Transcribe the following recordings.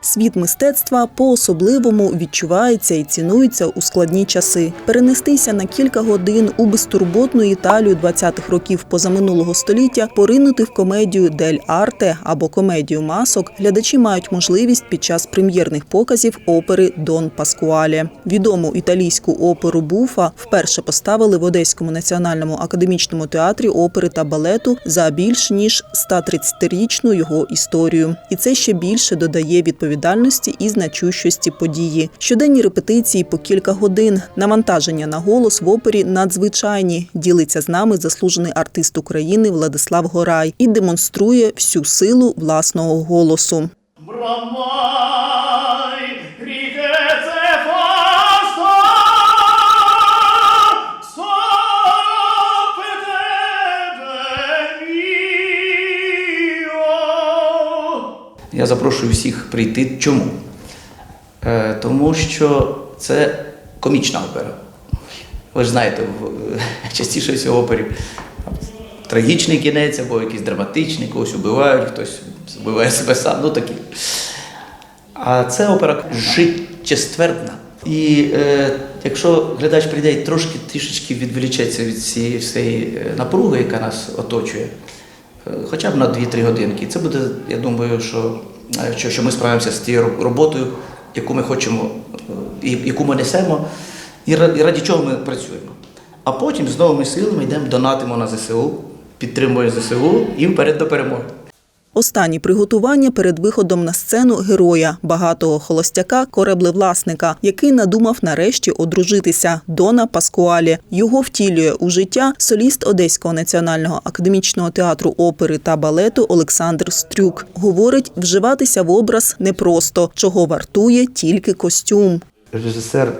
Світ мистецтва по-особливому відчувається і цінується у складні часи. Перенестися на кілька годин у безтурботну Італію 20-х років позаминулого століття, поринути в комедію Дель Арте або комедію масок глядачі мають можливість під час прем'єрних показів опери Дон Паскуалі. Відому італійську оперу Буфа вперше поставили в Одеському національному академічному театрі опери та балету за більш ніж 130-річну його історію. І це ще більше додає відповідальності і значущості події. Щоденні репетиції по кілька годин. Навантаження на голос в опері надзвичайні. Ділиться з нами заслужений артист України Владислав Горай і демонструє всю силу власного голосу. Bramai, Я запрошую всіх прийти. Чому? Е, тому що це комічна опера. Ви ж знаєте, в, частіше всього опері трагічний кінець або якийсь драматичний, когось убивають, хтось вбиває себе сам, ну такі. А це опера життєствердна. І е, якщо глядач прийде і трошки трішечки відволічеться від цієї всієї е, напруги, яка нас оточує, е, хоча б на 2-3 годинки, це буде, я думаю, що, е, що, ми справимося з тією роботою, яку ми хочемо, яку ми несемо, і раді чого ми працюємо. А потім з новими силами йдемо, донатимо на ЗСУ, підтримуємо ЗСУ і вперед до перемоги. Останні приготування перед виходом на сцену героя, багатого холостяка, кореблевласника, який надумав нарешті одружитися Дона Паскуалі. Його втілює у життя соліст Одеського національного академічного театру опери та балету Олександр Стрюк. Говорить, вживатися в образ непросто, чого вартує тільки костюм. режисер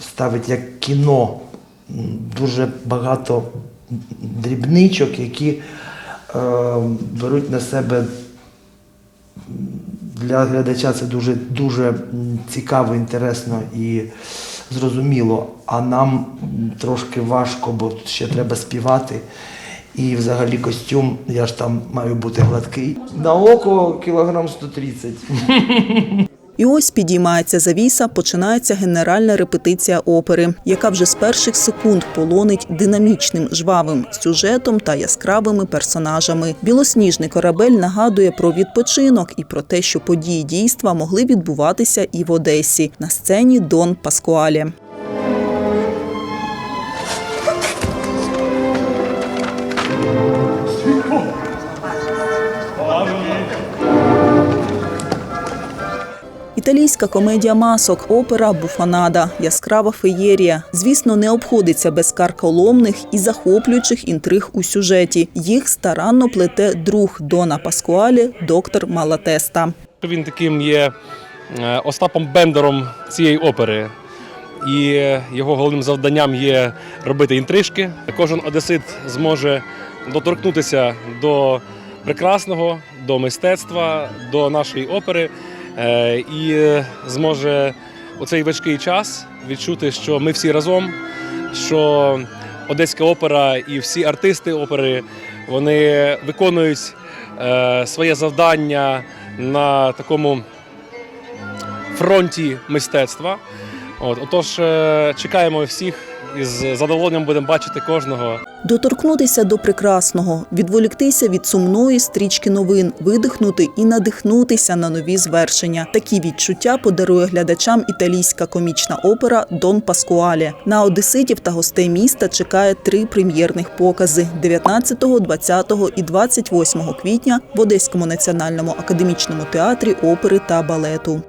ставить як кіно дуже багато дрібничок, які беруть на себе для глядача це дуже, дуже цікаво, інтересно і зрозуміло. А нам трошки важко, бо ще треба співати. І взагалі костюм, я ж там маю бути гладкий. На око кілограм 130. І ось підіймається завіса, починається генеральна репетиція опери, яка вже з перших секунд полонить динамічним жвавим сюжетом та яскравими персонажами. Білосніжний корабель нагадує про відпочинок і про те, що події дійства могли відбуватися і в Одесі на сцені Дон Паскуалі. Італійська комедія масок, опера Буфанада, яскрава феєрія. Звісно, не обходиться без карколомних і захоплюючих інтриг у сюжеті. Їх старанно плете друг Дона Паскуалі, доктор Малатеста. Він таким є е, Остапом Бендером цієї опери. І його головним завданням є робити інтрижки. Кожен одесит зможе доторкнутися до прекрасного, до мистецтва, до нашої опери і зможе у цей важкий час відчути, що ми всі разом, що Одеська опера і всі артисти опери вони виконують е, своє завдання на такому фронті мистецтва. От, отож, е, чекаємо всіх і з задоволенням будемо бачити кожного. Доторкнутися до прекрасного, відволіктися від сумної стрічки новин, видихнути і надихнутися на нові звершення. Такі відчуття подарує глядачам італійська комічна опера Дон Паскуалі. На одеситів та гостей міста чекає три прем'єрних покази 19, 20 і 28 квітня в Одеському національному академічному театрі опери та балету.